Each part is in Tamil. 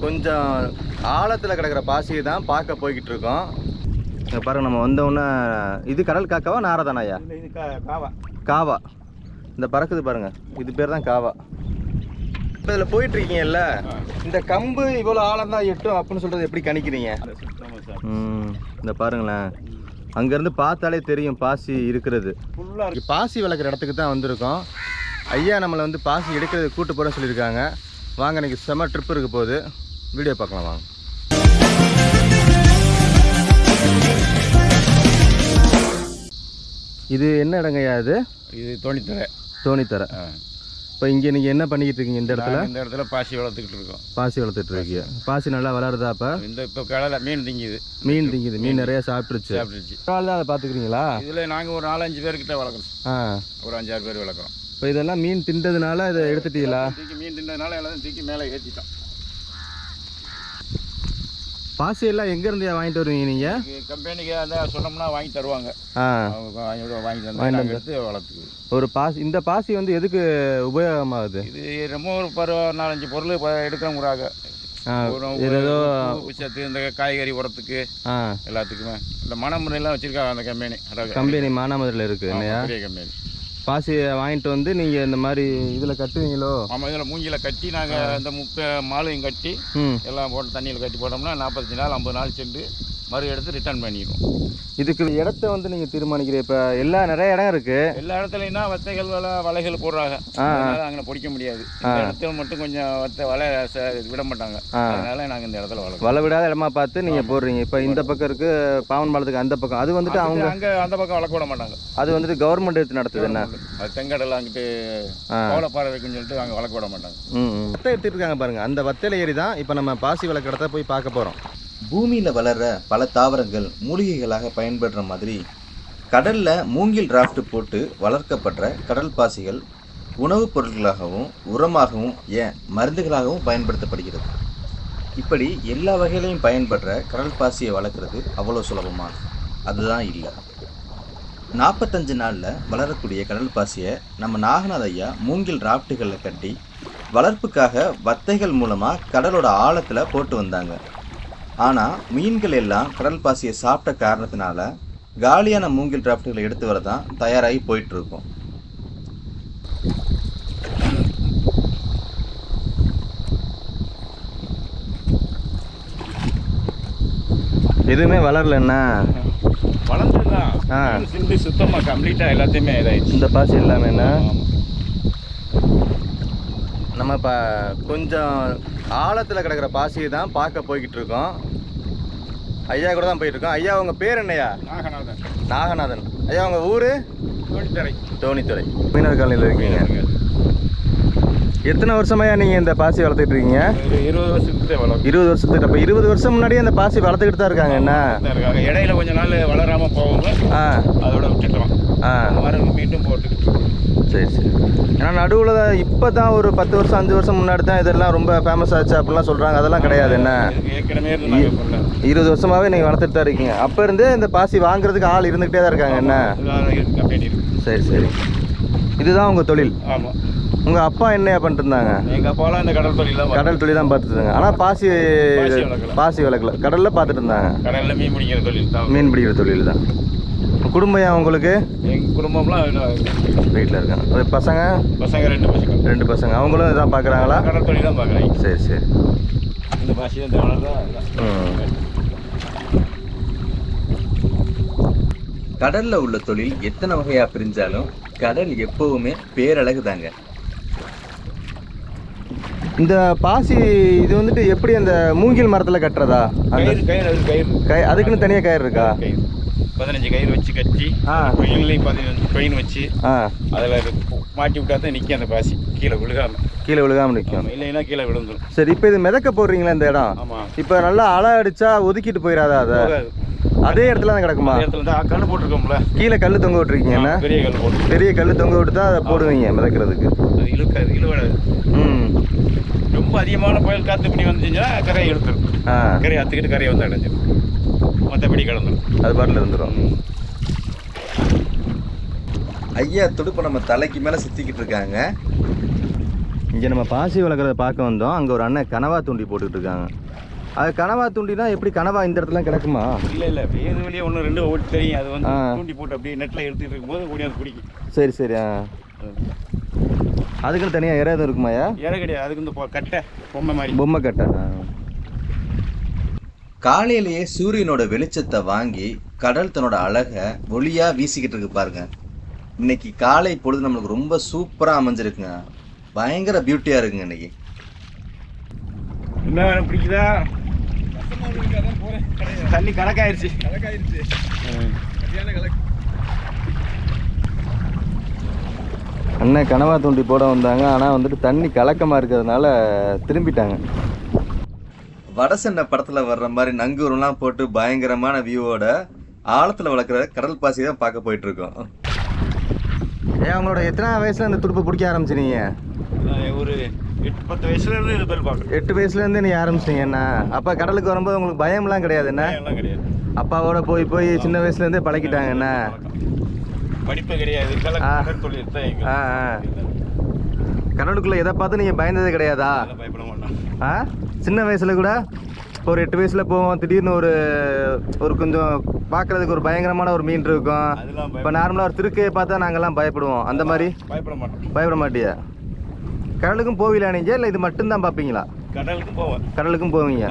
கொஞ்சம் ஆழத்தில் கிடக்கிற பாசியை தான் பார்க்க போய்கிட்டு இருக்கோம். இங்க பாருங்க நம்ம வந்தோடனே இது கடல் காக்காவா நாரதானா ஐயா? இது கா- காவா. காவா. இந்த பறக்குது பாருங்க இது பேர் தான் காவா. இப்போ இதில் போயிட்டு இருக்கீங்கல்ல இந்த கம்பு இவ்வளோ ஆழம் தான் எட்டும் அப்படின்னு சொல்றது எப்படி கணிக்கிறீங்க? ம் இந்த பாருங்களேன். அங்கேருந்து பார்த்தாலே தெரியும் பாசி இருக்கிறது. ஃபுல்லாக பாசி வளர்க்குற இடத்துக்கு தான் வந்திருக்கோம். ஐயா நம்மளை வந்து பாசி எடுக்கிறது கூட்டு போகிறேன்னு சொல்லியிருக்காங்க. வாங்க இன்னைக்கு செம ட்ரிப் இருக்க போகுது. வீடியோ பார்க்கலாம்? வாங்க இது என்ன இடங்கய்யா இது? இது தோணித்தரை. தோணித்தரை. இப்போ இங்கே நீங்கள் என்ன பண்ணிக்கிட்டு இருக்கீங்க இந்த இடத்துல? இந்த இடத்துல பாசி வளர்த்துக்கிட்டு இருக்கோம். பாசி வளர்த்துட்டு இருக்கீங்க. பாசி நல்லா வளருதா அப்போ? இந்த இப்போ கடலை மீன் திங்குது. மீன் திங்குது. மீன் நிறைய சாப்பிட்டுருச்சு. சாப்பிட்டுருச்சு. நாள் தான் அதை பார்த்துக்கிறீங்களா? இதில் நாங்கள் ஒரு நாலஞ்சு பேர்கிட்ட வளர்க்குறோம். ஆ. ஒரு அஞ்சாறு பேர் வளர்க்குறோம். இப்போ இதெல்லாம் மீன் தின்றதுனால இதை எடுத்துட்டீங்களா? தூக்கி மீன் தின்றதுனால எல்லாத்தையும் தூக்கி மேலே ஏற்றிட்டோம் பாசி எல்லாம் எங்கேருந்து வாங்கிட்டு வருவீங்க நீங்கள் கம்பெனிக்கு அதான் சொன்னோம்னா வாங்கி தருவாங்க. ஆ. வாங்கி தந்து எடுத்து ஒரு பாசி இந்த பாசி வந்து எதுக்கு உபயோகமாகுது? இது ரொம்ப ஒரு பரு நாலஞ்சு பொருள் இது ஏதோ விஷயத்து இந்த காய்கறி உரத்துக்கு எல்லாத்துக்குமே. இந்த மணமுறையெல்லாம் வச்சிருக்காங்க அந்த கம்பெனி. கம்பெனி மானாமதுரையில் இருக்குது இல்லையா? கம்பெனி. பாசியை வாங்கிட்டு வந்து நீங்கள் இந்த மாதிரி இதில் கட்டுவீங்களோ? ஆமாம் இதில் மூங்கில கட்டி நாங்கள் இந்த முப்பை மாலையும் கட்டி எல்லாம் போட்டு தண்ணியில் கட்டி போட்டோம்னா நாற்பத்தஞ்சு நாள் ஐம்பது நாள் சென்று மறு எடுத்து ரிட்டர்ன் பண்ணிடுவோம் இதுக்கு இடத்த வந்து நீங்கள் தீர்மானிக்கிறீங்க. இப்போ எல்லா நிறைய இடம் இருக்குது எல்லா இடத்துலையும் வத்தைகள் வலை வலைகள் போடுறாங்க. அதனால அங்கே பிடிக்க முடியாது. இந்த இடத்துல மட்டும் கொஞ்சம் வத்தை வலை விட மாட்டாங்க. அதனால நாங்கள் இந்த இடத்துல வளர்க்குறோம் வலை விடாத இடமா பார்த்து நீங்கள் போடுறீங்க. இப்போ இந்த பக்கம் இருக்குது பாவன் பாலத்துக்கு அந்த பக்கம். அது வந்துட்டு அவங்க அங்கே அந்த பக்கம் வளர்க்க விட மாட்டாங்க. அது வந்துட்டு கவர்மெண்ட் எடுத்து நடத்துது என்ன? அது தெங்கடல் அங்கிட்டு ஆ. கோலப்பாறை இருக்குன்னு சொல்லிட்டு அங்கே வளர்க்க விட மாட்டாங்க. வத்தை எடுத்துட்டு இருக்காங்க பாருங்க. அந்த வத்தையில ஏறி தான் இப்போ நம்ம பாசி வளர்க்குற இடத்த போய் பார்க்க போகிறோம் பூமியில் வளர்ற பல தாவரங்கள் மூலிகைகளாக பயன்படுற மாதிரி கடலில் மூங்கில் டிராஃப்ட் போட்டு வளர்க்கப்படுற கடல் பாசிகள் உணவுப் பொருட்களாகவும் உரமாகவும் ஏன் மருந்துகளாகவும் பயன்படுத்தப்படுகிறது. இப்படி எல்லா வகையிலையும் பயன்படுற கடல் பாசியை வளர்க்குறது அவ்வளோ சுலபமாக அதுதான் இல்லை. நாற்பத்தஞ்சு நாளில் வளரக்கூடிய கடல் பாசியை நம்ம நாகநாத ஐயா மூங்கில் ராப்டுகளில் கட்டி வளர்ப்புக்காக வத்தைகள் மூலமாக கடலோட ஆழத்தில் போட்டு வந்தாங்க. ஆனால் மீன்கள் எல்லாம் கடல் பாசியை சாப்பிட்ட காரணத்தினால காலியான மூங்கில் டிராஃப்ட்களை எடுத்து வர தான் தயாராகி போயிட்டு இருக்கோம் எதுவுமே வளரலன்னா வளர்ந்துதான் ஆ. சிந்து சுத்தமாக கம்ப்ளீட்டாக எல்லாத்தையுமே இதாயிடுச்சு. இந்த பாசி எல்லாமே என்ன. நம்ம இப்போ கொஞ்சம் ஆழத்தில் கிடக்கிற பாசியை தான் பார்க்க போய்கிட்டு இருக்கோம் ஐயா கூட தான் போயிட்டு இருக்கோம் ஐயா உங்க பேர் என்னய்யா? நாகநாதன். நாகநாதன். ஐயா உங்க ஊர்? தோணித்தரை தோணித்துறை. மீனவர் காலனியில் இருக்கீங்க. எத்தனை வருஷமாயா நீங்கள் இந்த பாசி வளர்த்துட்டு இருக்கீங்க? இருபது வருஷத்துக்கு இருபது வருஷத்துக்கு அப்போ இருபது வருஷம் முன்னாடியே அந்த பாசி வளர்த்துக்கிட்டு தான் இருக்காங்க என்ன? இருக்காங்க. இடையில கொஞ்ச நாள் வளராமல் போவாங்க. ஆ. அதோட விட்டுட்டோம். மறு மீண்டும் போட்டுக்கிட்டு இருக்கோம். சரி சரி. ஏன்னா நடுவில் இப்போ தான் ஒரு பத்து வருஷம் அஞ்சு வருஷம் முன்னாடி தான் இதெல்லாம் ரொம்ப ஃபேமஸ் ஆச்சு அப்படிலாம் சொல்கிறாங்க அதெல்லாம் கிடையாது என்ன? ஏற்கனவே இருபது வருஷமாவே நீங்கள் வளர்த்துட்டு தான் இருக்கீங்க. அப்போ இருந்தே இந்த பாசி வாங்குறதுக்கு ஆள் இருந்துகிட்டே தான் இருக்காங்க என்ன? சரி சரி. இதுதான் உங்கள் தொழில். ஆமாம் உங்கள் அப்பா என்னையா பண்ணிட்டு இருந்தாங்க எங்கள் அப்பாலாம் இந்த கடல் தொழில் தான் கடல் தொழில் தான் பார்த்துட்டு இருந்தாங்க ஆனால் பாசி. பாசி வளர்க்கல. கடலில் பார்த்துட்டு இருந்தாங்க. கடலில் மீன் பிடிக்கிற தொழில் தான். மீன் பிடிக்கிற தொழில் தான். குடும்பம் ஏன் உங்களுக்கு? எங்கள் குடும்பம்லாம் வீட்டில் இருக்காங்க. ஒரு பசங்க? பசங்க ரெண்டு பசங்க. ரெண்டு பசங்க. அவங்களும் இதான் பார்க்குறாங்களா கடல் தொழில் தான் பார்க்குறாங்க சரி சரி. இந்த தான். ம். கடலில் உள்ள தொழில் எத்தனை வகையாக பிரிஞ்சாலும் கடல் எப்பவுமே பேரழகு தாங்க இந்த பாசி இது வந்துட்டு எப்படி அந்த மூங்கில் மரத்தில் கட்டுறதா? அந்த கயிறு கயிறு அது கயிறு. கை அதுக்குன்னு தனியாக கயிறு இருக்கா? கயிறு. பதினஞ்சு கயிறு வச்சு கட்டி ஆ. கொயின்லையும் பதினஞ்சு கொயின் வச்சு அதில் மாட்டி விட்டா தான் நிற்கும் அந்த பாசி. கீழே விழுகாம. கீழே விழுகாம நிற்கும். இல்லைன்னா கீழே விழுந்துடும் சரி இப்போ இது மிதக்க போடுறீங்களா இந்த இடம்? இப்போ நல்லா அலை அடிச்சா ஒதுக்கிட்டு போயிடாதா அதை? அதே இடத்துல தான் கிடக்குமா? இடத்துல கல் போட்டிருக்கோம்ல. கீழே கல் தொங்க விட்டுருக்கீங்க என்ன? பெரிய கல் போட்டு பெரிய கல் தொங்க விட்டு தான் அதை போடுவீங்க மிதக்கிறதுக்கு. இழுக்காது இழுவாது ம். ரொம்ப அதிகமான புயல் காற்று இப்படி வந்துச்சுன்னா கரையை இழுத்துரும். ஆ. கரையை அத்துக்கிட்டு கரையை வந்து அடைஞ்சிடும் மற்றபடி கிடந்துடும் அது பாட்டில் இருந்துடும் ஐயா துடுப்பை நம்ம தலைக்கு மேலே சுற்றிக்கிட்டு இருக்காங்க. இங்கே நம்ம பாசி வளர்க்குறத பார்க்க வந்தோம். அங்கே ஒரு அண்ணன் கனவா தூண்டி போட்டுக்கிட்டு இருக்காங்க. அது கனவா தூண்டினா எப்படி கனவா இந்த இடத்துல கிடக்குமா? இல்லை இல்லை. வேறு வழியே ஒன்று ரெண்டு ஓட்டு தெரியும். அது வந்து. தூண்டி போட்டு அப்படியே நெட்டில் எடுத்துகிட்டு இருக்கும்போது ஓடியாந்து பிடிக்கும் சரி சரி ஆ. அதுக்குன்னு தனியாக இறை எதுவும் இருக்குமாயா இற கிடையாது. அதுக்கு இந்த கட்டை பொம்மை மாதிரி. பொம்மை கட்டை. காலையிலேயே சூரியனோட வெளிச்சத்தை வாங்கி கடல் தன்னோட அழகை ஒளியா வீசிக்கிட்டு இருக்கு பாருங்க. இன்னைக்கு காலை பொழுது நம்மளுக்கு ரொம்ப சூப்பரா அமைஞ்சிருக்குங்க. பயங்கர பியூட்டியா இருக்குங்க இன்னைக்கு. என்ன பிடிக்குதா? தண்ணி கணக்காயிருச்சு அண்ணன் கனவா தூண்டி போட வந்தாங்க ஆனால் வந்துட்டு தண்ணி கலக்கமாக இருக்கிறதுனால திரும்பிட்டாங்க. வடசென்னை படத்துல வர்ற மாதிரி நங்கூரெல்லாம் போட்டு பயங்கரமான வியூவோட ஆழத்துல வளர்க்குற கடல் பாசி தான் பார்க்க போயிட்டு இருக்கோம் ஏன் அவங்களோட எத்தனை வயசுல இந்த துடுப்பு பிடிக்க ஆரம்பிச்சினீங்க நான் ஒரு எட்டு பத்து வயசுல இருந்து இது பேர் பார்க்குறேன் எட்டு வயசுலேருந்து நீ ஆரம்பிச்சிட்டீங்க என்ன? அப்போ கடலுக்கு வரும்போது உங்களுக்கு பயம்லாம் கிடையாது என்ன? கிடையாது. அப்பாவோட போய் போய் சின்ன வயசுலேருந்தே பழக்கிட்டாங்க என்ன? படிப்பு கிடையாது. ஆ. கடலுக்குள்ளே எதை பார்த்து நீங்கள் பயந்ததே கிடையாதா? பயப்பட மாட்டோம். ஆ? சின்ன வயசுல கூட ஒரு எட்டு வயசுல போவோம். திடீர்னு ஒரு ஒரு கொஞ்சம் பார்க்கறதுக்கு ஒரு பயங்கரமான ஒரு மீன் இருக்கும். இப்போ நார்மலாக ஒரு திருக்கையை பார்த்தா நாங்கெல்லாம் பயப்படுவோம். அந்த மாதிரி பயப்பட மாட்டோம். பயப்பட மாட்டியா? கடலுக்கும் போவீங்களா நீங்கள் இல்லை இது மட்டும்தான் பார்ப்பீங்களா? கடலுக்கு போவேன். கடலுக்கும் போவீங்க.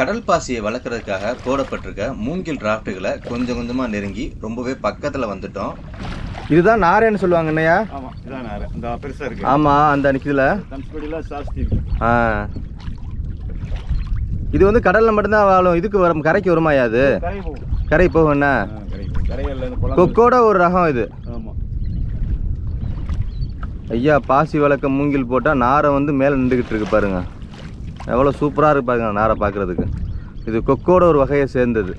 கடல் பாசியை வளர்க்குறதுக்காக போடப்பட்டிருக்க மூங்கில் டிராஃப்ட்டுகளை கொஞ்சம் கொஞ்சமா நெருங்கி ரொம்பவே பக்கத்துல வந்துட்டோம். இதுதான் நாரேன்னு சொல்லுவாங்க என்னையா ஆமாம் இந்த பெருசாக அந்த நிற்குதுல இருக்கு. ஆ. இது வந்து கடலில் மட்டும்தான் வாழும். இதுக்கு வரும் கரைக்கு வருமாயா அது? கரை போகும். என்ன? கொக்கோட ஒரு ரகம் இது. ஐயா பாசி வளர்க்க மூங்கில் போட்டால் நாரை வந்து மேலே நின்றுக்கிட்டு இருக்கு பாருங்க. எவ்வளோ சூப்பராக இருக்கு பாருங்க நாரை பார்க்குறதுக்கு. இது கொக்கோட ஒரு வகையை சேர்ந்தது.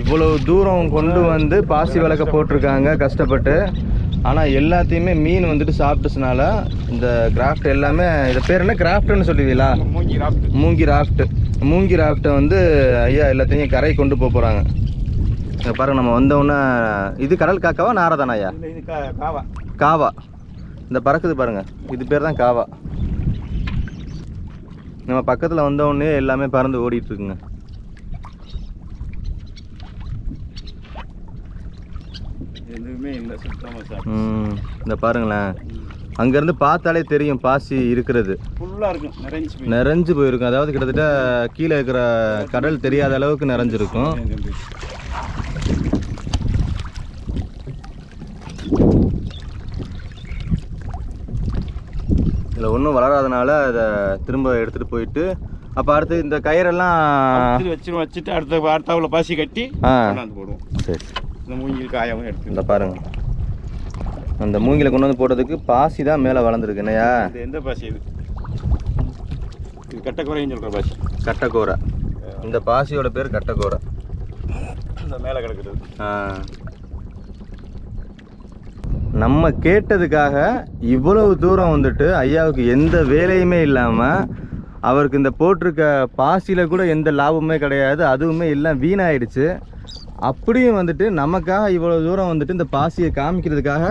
இவ்வளவு தூரம் கொண்டு வந்து பாசி வளர்க்க போட்டிருக்காங்க கஷ்டப்பட்டு. ஆனால் எல்லாத்தையுமே மீன் வந்துட்டு சாப்பிட்டுச்சுனால இந்த கிராஃப்ட் எல்லாமே இது பேர் என்ன? கிராஃப்ட்னு சொல்லுவீங்களா? மூங்கி ராஃப்ட் மூங்கி ராஃப்ட்டை வந்து ஐயா எல்லாத்தையும் கரை கொண்டு போக போகிறாங்க பாருங்க நம்ம வந்தோடனே இது கடல் காக்காவா நாரதானா ஐயா காவா. காவா. இந்த பறக்குது பாருங்க இது பேர் தான் காவா. நம்ம பக்கத்தில் வந்த உடனே எல்லாமே பறந்து ஓடிட்டு இருக்குங்க. எதுவுமே இல்லை சுத்தமாக இந்த பாருங்களேன். அங்கேருந்து பார்த்தாலே தெரியும் பாசி இருக்கிறது. ஃபுல்லாக இருக்கும் நிறைஞ்சு போய் நிறைஞ்சு போயிருக்கும் அதாவது கிட்டத்தட்ட கீழே இருக்கிற கடல் தெரியாத அளவுக்கு நிறைஞ்சிருக்கும். இதில் ஒன்றும் வளராதனால அதை திரும்ப எடுத்துகிட்டு போயிட்டு அப்போ அடுத்து இந்த கயிறெல்லாம் வச்சு வச்சுட்டு அடுத்த அடுத்தாவில் பாசி கட்டி போடுவோம். சரி. இந்த மூங்கில் காயவும் எடுத்து இந்த பாருங்க. அந்த மூங்கில கொண்டு வந்து போடுறதுக்கு பாசி தான் மேலே வளர்ந்துருக்கு. என்னையா இது எந்த பாசி இது? இது கட்டக்குறைன்னு சொல்கிற பாசி. கட்டக்கோரை. இந்த பாசியோட பேர் கட்டக்கோரை. இந்த மேலே கிடக்குறது ஆ. நம்ம கேட்டதுக்காக இவ்வளவு தூரம் வந்துட்டு ஐயாவுக்கு எந்த வேலையுமே இல்லாமல் அவருக்கு இந்த போட்டிருக்க பாசியில் கூட எந்த லாபமுமே கிடையாது. அதுவுமே எல்லாம் வீணாயிடுச்சு. அப்படியும் வந்துட்டு நமக்காக இவ்வளோ தூரம் வந்துட்டு இந்த பாசியை காமிக்கிறதுக்காக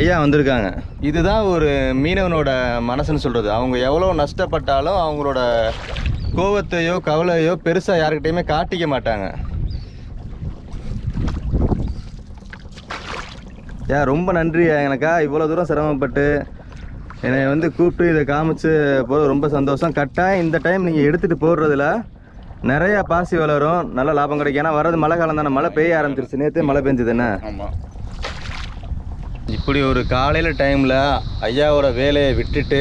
ஐயா வந்திருக்காங்க. இதுதான் ஒரு மீனவனோட மனசுன்னு சொல்கிறது அவங்க எவ்வளோ நஷ்டப்பட்டாலும் அவங்களோட கோவத்தையோ கவலையோ பெருசாக யாருக்கிட்டையுமே காட்டிக்க மாட்டாங்க. ஏன் ரொம்ப நன்றி எனக்கா இவ்வளோ தூரம் சிரமப்பட்டு என்னை வந்து கூப்பிட்டு இதை காமிச்சு போகிறது ரொம்ப சந்தோஷம். கட்டாயம் இந்த டைம் நீங்கள் எடுத்துகிட்டு போடுறதுல நிறையா பாசி வளரும் நல்ல லாபம் கிடைக்கும். ஏன்னா வர்றது மழை காலம் தானே. மழை பெய்ய ஆரம்பிச்சிருச்சு. நேற்றே மழை பெஞ்சது என்ன ஆமாம் இப்படி ஒரு காலையில் டைமில் ஐயாவோட வேலையை விட்டுட்டு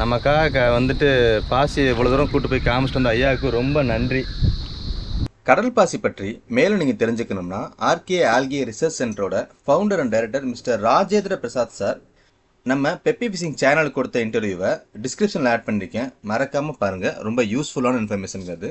நமக்காக வந்துட்டு பாசி இவ்வளோ தூரம் கூட்டு போய் காமிச்சிட்டு வந்த ஐயாவுக்கு ரொம்ப நன்றி. கடல் பாசி பற்றி மேலும் நீங்கள் தெரிஞ்சுக்கணும்னா RK algae research சென்டரோட founder and director mister Rajendra Prasad sir நம்ம பெப்பி ஃபிஷிங் சேனல் கொடுத்த இன்டர்வியூவை டிஸ்கிரிப்ஷனில் ஆட் பண்ணியிருக்கேன் மறக்காமல் பாருங்கள் ரொம்ப யூஸ்ஃபுல்லான இன்ஃபர்மேஷன் அது